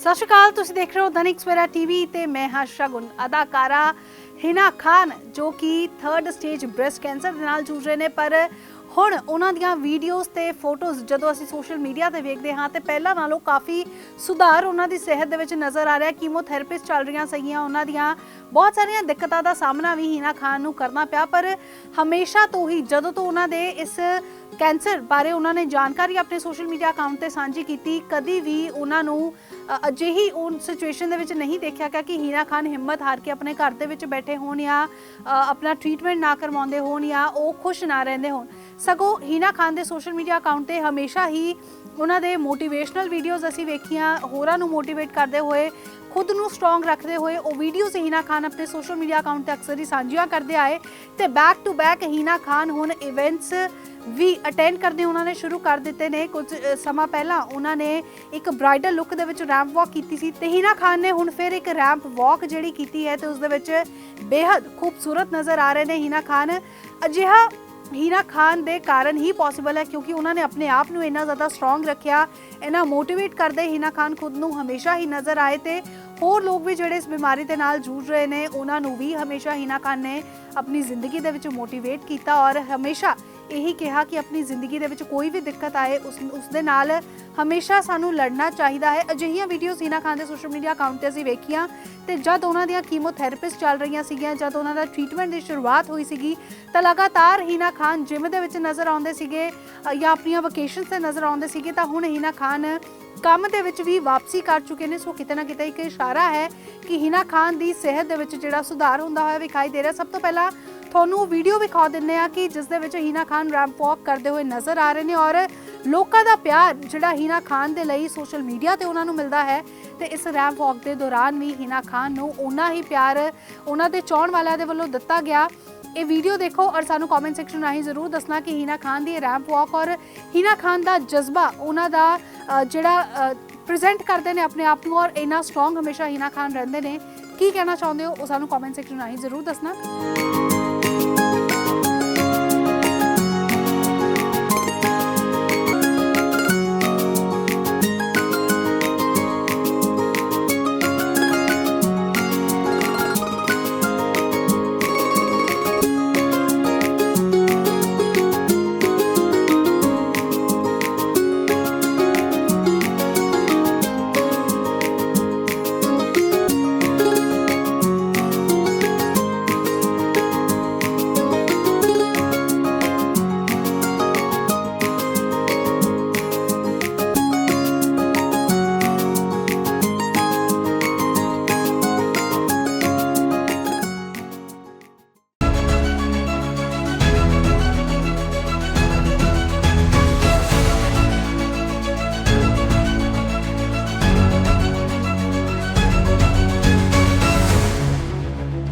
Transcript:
ਸਤਿ ਸ਼੍ਰੀ ਅਕਾਲ, ਤੁਸੀਂ ਦੇਖ ਰਹੇ ਹੋ ਦੈਨਿਕ ਸਵੇਰਾ ਟੀਵੀ ਤੇ ਮੈਂ ਹਾਂ ਸ਼ਗੁਨ। ਅਦਾਕਾਰਾ ਹਿਨਾ ਖਾਨ, ਜੋ ਕਿ ਥਰਡ ਸਟੇਜ ਬ੍ਰੈਸਟ ਕੈਂਸਰ ਦੇ ਨਾਲ ਜੂਝ ਰਹੇ ਨੇ, ਪਰ ਹੁਣ ਉਹਨਾਂ ਦੀਆਂ ਵੀਡੀਓਜ਼ ਤੇ ਫੋਟੋਜ਼ ਜਦੋਂ ਅਸੀਂ ਸੋਸ਼ਲ ਮੀਡੀਆ ਤੇ ਵੇਖਦੇ ਹਾਂ, ਤੇ ਪਹਿਲਾਂ ਨਾਲੋਂ ਕਾਫੀ ਸੁਧਾਰ ਉਹਨਾਂ ਦੀ ਸਿਹਤ ਦੇ ਵਿੱਚ ਨਜ਼ਰ ਆ ਰਿਹਾ। ਕੀਮੋਥੈਰੇਪਿਸਟ ਚੱਲ ਰਹੀਆਂ ਸਹੀਆਂ ਉਹਨਾਂ ਦੀਆਂ ਬਹੁਤ ਸਾਰੀਆਂ ਦਿੱਕਤਾਂ ਦਾ ਸਾਹਮਣਾ ਵੀ ਹਿਨਾ ਖਾਨ ਨੂੰ ਕਰਨਾ ਪਿਆ, ਪਰ ਹਮੇਸ਼ਾ ਤੋਂ ਹੀ ਜਦੋਂ ਤੋਂ ਉਹਨਾਂ ਦੇ ਇਸ ਕੈਂਸਰ ਬਾਰੇ ਉਹਨਾਂ ਨੇ ਜਾਣਕਾਰੀ ਆਪਣੇ ਸੋਸ਼ਲ ਮੀਡੀਆ ਅਕਾਊਂਟ ਤੇ ਸਾਂਝੀ ਕੀਤੀ। ਕਦੀ ਵੀ ਉਹਨਾਂ ਨੂੰ ਅਜਿਹੀ ਉਹ ਸਿਚੁਏਸ਼ਨ ਦੇ ਵਿੱਚ ਨਹੀਂ ਦੇਖਿਆ ਗਿਆ ਕਿ ਹੀਨਾ ਖਾਨ ਹਿੰਮਤ ਹਾਰ ਕੇ ਆਪਣੇ ਘਰ ਦੇ ਵਿੱਚ ਬੈਠੇ ਹੋਣ ਜਾਂ ਆਪਣਾ ਟ੍ਰੀਟਮੈਂਟ ਨਾ ਕਰਵਾਉਂਦੇ ਹੋਣ ਜਾਂ ਉਹ ਖੁਸ਼ ਨਾ ਰਹਿੰਦੇ ਹੋਣ। ਸਗੋਂ ਹੀਨਾ ਖਾਨ ਦੇ ਸੋਸ਼ਲ ਮੀਡੀਆ ਅਕਾਊਂਟ ਤੇ ਹਮੇਸ਼ਾ ਹੀ ਉਹਨਾਂ ਦੇ ਮੋਟੀਵੇਸ਼ਨਲ ਵੀਡੀਓਜ਼ ਅਸੀਂ ਵੇਖੀਆਂ, ਹੋਰਾਂ ਨੂੰ ਮੋਟੀਵੇਟ ਕਰਦੇ ਹੋਏ, ਖੁਦ ਨੂੰ ਸਟਰੋਂਗ ਰੱਖਦੇ ਹੋਏ, ਉਹ ਵੀਡੀਓਜ਼ ਹੀਨਾ ਖਾਨ ਆਪਣੇ ਸੋਸ਼ਲ ਮੀਡੀਆ ਅਕਾਊਂਟ ਤੇ ਅਕਸਰ ਹੀ ਸਾਂਝੀਆਂ ਕਰਦੇ ਆਏ ਤੇ back to back Hina Khan ਹੁਣ ਇਵੈਂਟਸ ਵੀ ਅਟੈਂਡ ਕਰਨੇ ਉਹਨਾਂ ਨੇ, ਸ਼ੁਰੂ ਕਰ ਦਿੱਤੇ ਨੇ। ਕੁਝ ਸਮਾਂ ਪਹਿਲਾਂ ਉਹਨਾਂ ਨੇ ਇੱਕ ਬ੍ਰਾਈਡਲ ਲੁੱਕ ਦੇ ਵਿੱਚ ਰੈਂਪ ਵਾਕ ਕੀਤੀ ਸੀ ਤੇ ਹੀਨਾ ਖਾਨ ਨੇ, ਹੁਣ ਫਿਰ ਇੱਕ ਰੈਂਪ ਵਾਕ ਜਿਹੜੀ ਕੀਤੀ ਹੈ ਤੇ ਉਸ ਦੇ ਵਿੱਚ ਬੇहद ਖੂਬਸੂਰਤ ਨਜ਼ਰ ਆ ਰਹੇ ਨੇ ਹੀਨਾ ਖਾਨ ਅਜਿਹਾ ਹੀਨਾ ਖਾਨ ਦੇ ਕਾਰਨ ਹੀ ਪੋਸੀਬਲ ਹੈ ਕਿਉਂਕਿ ਉਹਨਾਂ ਨੇ ਆਪਣੇ ਆਪ ਨੂੰ ਇੰਨਾ ਜ਼ਿਆਦਾ ਸਟਰੋਂਗ ਰੱਖਿਆ ਇੰਨਾ ਮੋਟੀਵੇਟ ਕਰਦੇ ਹੀਨਾ ਖਾਨ ਖੁਦ ਨੂੰ ਹਮੇਸ਼ਾ ਹੀ ਨਜ਼ਰ ਆਏ ਤੇ ਹੋਰ ਲੋਕ ਵੀ ਜਿਹੜੇ ਇਸ ਬਿਮਾਰੀ ਦੇ ਨਾਲ ਜੂਝ ਰਹੇ ਨੇ ਉਹਨਾਂ ਨੂੰ ਵੀ ਹਮੇਸ਼ਾ ਹੀਨਾ ਖਾਨ ਨੇ ਆਪਣੀ ਜ਼ਿੰਦਗੀ ਦੇ ਵਿੱਚ ਮੋਟੀਵੇਟ ਕੀਤਾ ਔਰ ਹਮੇਸ਼ਾ ਇਹੀ ਕਿਹਾ ਕਿ ਆਪਣੀ ਜ਼ਿੰਦਗੀ ਦੇ ਵਿੱਚ ਕੋਈ ਵੀ ਦਿੱਕਤ ਆਏ ਉਸ ਉਸ ਦੇ ਨਾਲ ਹਮੇਸ਼ਾ ਸਾਨੂੰ ਲੜਨਾ ਚਾਹੀਦਾ ਹੈ। ਅਜਿਹੀਆਂ ਵੀਡੀਓਜ਼ ਹੀਨਾ ਖਾਨ ਦੇ ਸੋਸ਼ਲ ਮੀਡੀਆ ਅਕਾਊਂਟ ਤੇ ਅਸੀਂ ਵੇਖੀਆਂ ਤੇ ਜਦ ਉਹਨਾਂ ਦੀਆਂ ਕੀਮੋਥੈਰੇਪਿਸਟ ਚੱਲ ਰਹੀਆਂ ਸੀਗੀਆਂ, ਜਦ ਉਹਨਾਂ ਦਾ ਟ੍ਰੀਟਮੈਂਟ ਦੀ ਸ਼ੁਰੂਆਤ ਹੋਈ ਸੀਗੀ, ਤਾਂ ਲਗਾਤਾਰ ਹੀਨਾ ਖਾਨ ਜਿਮ ਦੇ ਵਿੱਚ ਨਜ਼ਰ ਆਉਂਦੇ ਸੀਗੇ ਜਾਂ ਆਪਣੀਆਂ ਵਕੇਸ਼ਨਸ ਤੇ ਨਜ਼ਰ ਆਉਂਦੇ ਸੀਗੇ, ਤਾਂ ਹੁਣ ਹੀਨਾ ਖਾਨ ਕੰਮ ਦੇ ਵਿੱਚ ਵੀ ਵਾਪਸੀ ਕਰ ਚੁੱਕੇ ਨੇ। ਸੋ ਕਿਤੇ ਨਾ ਕਿਤੇ ਇੱਕ ਇਸ਼ਾਰਾ ਹੈ ਕਿ ਹੀਨਾ ਖਾਨ ਦੀ ਸਿਹਤ ਦੇ ਵਿੱਚ ਜਿਹੜਾ ਸੁਧਾਰ ਹੁੰਦਾ ਹੋਇਆ ਵਿਖਾਈ ਦੇ ਰਿਹਾ। ਸਭ ਤੋਂ ਪਹਿਲਾਂ ਤੁਹਾਨੂੰ ਵੀਡੀਓ ਵਿਖਾ ਦਿੰਨੇ ਆ ਕਿ ਜਿਸ ਦੇ ਵਿੱਚ ਹੀਨਾ ਖਾਨ ਰੈਂਪ ਵਾਕ ਕਰਦੇ ਹੋਏ ਨਜ਼ਰ ਆ ਰਹੇ ਨੇ ਔਰ ਲੋਕਾਂ ਦਾ ਪਿਆਰ ਜਿਹੜਾ ਹੀਨਾ ਖਾਨ ਦੇ ਲਈ ਸੋਸ਼ਲ ਮੀਡੀਆ ਤੇ ਉਹਨਾਂ ਨੂੰ ਮਿਲਦਾ ਹੈ ਤੇ ਇਸ ਰੈਂਪ ਵਾਕ ਦੇ ਦੌਰਾਨ ਵੀ ਹੀਨਾ ਖਾਨ ਨੂੰ ਉਹਨਾਂ ਹੀ ਪਿਆਰ ਉਹਨਾਂ ਦੇ ਚਾਹਣ ਵਾਲਿਆਂ ਦੇ ਵੱਲੋਂ ਦਿੱਤਾ ਗਿਆ। ਇਹ ਵੀਡੀਓ ਦੇਖੋ ਔਰ ਸਾਨੂੰ ਕਮੈਂਟ ਸੈਕਸ਼ਨ ਰਾਹੀਂ ਜ਼ਰੂਰ ਦੱਸਣਾ ਕਿ ਹੀਨਾ ਖਾਨ ਦੀ ਰੈਂਪ ਵਾਕ ਔਰ ਹੀਨਾ ਖਾਨ ਦਾ ਜਜ਼ਬਾ ਉਹਨਾਂ ਦਾ ਜਿਹੜਾ ਪ੍ਰੈਜ਼ੈਂਟ ਕਰਦੇ ਨੇ ਆਪਣੇ ਆਪ ਨੂੰ ਔਰ ਇੰਨਾ ਸਟਰੋਂਗ ਹਮੇਸ਼ਾ ਹੀਨਾ ਖਾਨ ਰਹਿੰਦੇ ਨੇ। ਕੀ ਕਹਿਣਾ ਚਾਹੁੰਦੇ ਹੋ? ਉਹ ਸਾਨੂੰ ਕਮੈਂਟ ਸੈਕਸ਼ਨ ਰਾਹੀਂ ਜ਼ਰੂਰ ਦੱਸਣਾ।